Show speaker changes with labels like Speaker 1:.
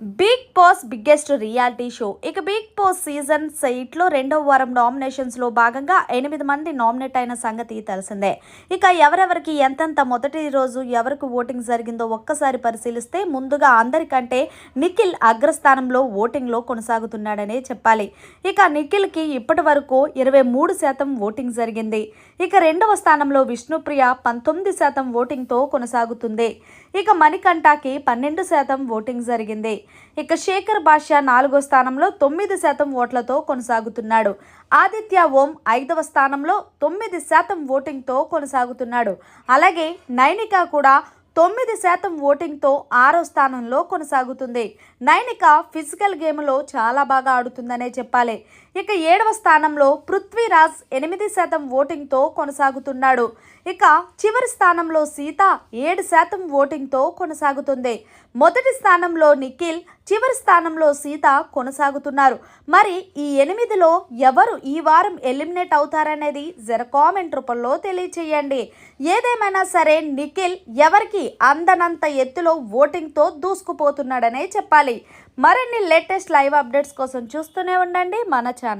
Speaker 1: Bigg Boss biggest reality show. ఇక Bigg Boss season ఎయిట్లో రెండవ వారం నామినేషన్స్లో భాగంగా ఎనిమిది మంది నామినేట్ అయిన సంగతి తెలిసిందే. ఇక ఎవరెవరికి ఎంతెంత మొదటి రోజు ఎవరికి ఓటింగ్ జరిగిందో ఒక్కసారి పరిశీలిస్తే ముందుగా అందరికంటే నిఖిల్ అగ్రస్థానంలో ఓటింగ్లో కొనసాగుతున్నాడనే చెప్పాలి. ఇక నిఖిల్కి ఇప్పటి వరకు ఇరవై మూడు శాతం ఓటింగ్ జరిగింది. ఇక రెండవ స్థానంలో విష్ణుప్రియ పంతొమ్మిది శాతం ఓటింగ్తో కొనసాగుతుంది. ఇక మణికంఠకి పన్నెండు శాతం ఓటింగ్ జరిగింది. ఇక శేఖర్ భాష నాలుగో స్థానంలో తొమ్మిది శాతం ఓట్లతో కొనసాగుతున్నాడు. ఆదిత్య ఓం ఐదవ స్థానంలో తొమ్మిది శాతం ఓటింగ్తో కొనసాగుతున్నాడు. అలాగే నైనిక కూడా తొమ్మిది శాతం ఓటింగ్తో ఆరో స్థానంలో కొనసాగుతుంది. నైనిక ఫిజికల్ గేమ్లో చాలా బాగా ఆడుతుందనే చెప్పాలి. ఇక ఏడవ స్థానంలో పృథ్వీరాజ్ ఎనిమిది శాతం ఓటింగ్తో కొనసాగుతున్నాడు. ఇక చివరి స్థానంలో సీత ఏడు శాతం ఓటింగ్తో కొనసాగుతుంది. మొదటి స్థానంలో నిఖిల్ చివరి స్థానంలో సీత కొనసాగుతున్నారు. మరి ఈ ఎనిమిదిలో ఎవరు ఈ వారం ఎలిమినేట్ అవుతారనేది జర కామెంట్ రూపంలో తెలియచేయండి. ఏదేమైనా సరే నిఖిల్ ఎవరికి అందనంత ఎత్తులో ఓటింగ్తో దూసుకుపోతున్నాడనే చెప్పాలి. మరిన్ని లేటెస్ట్ లైవ్ అప్డేట్స్ కోసం చూస్తూనే ఉండండి. మన ఛానల్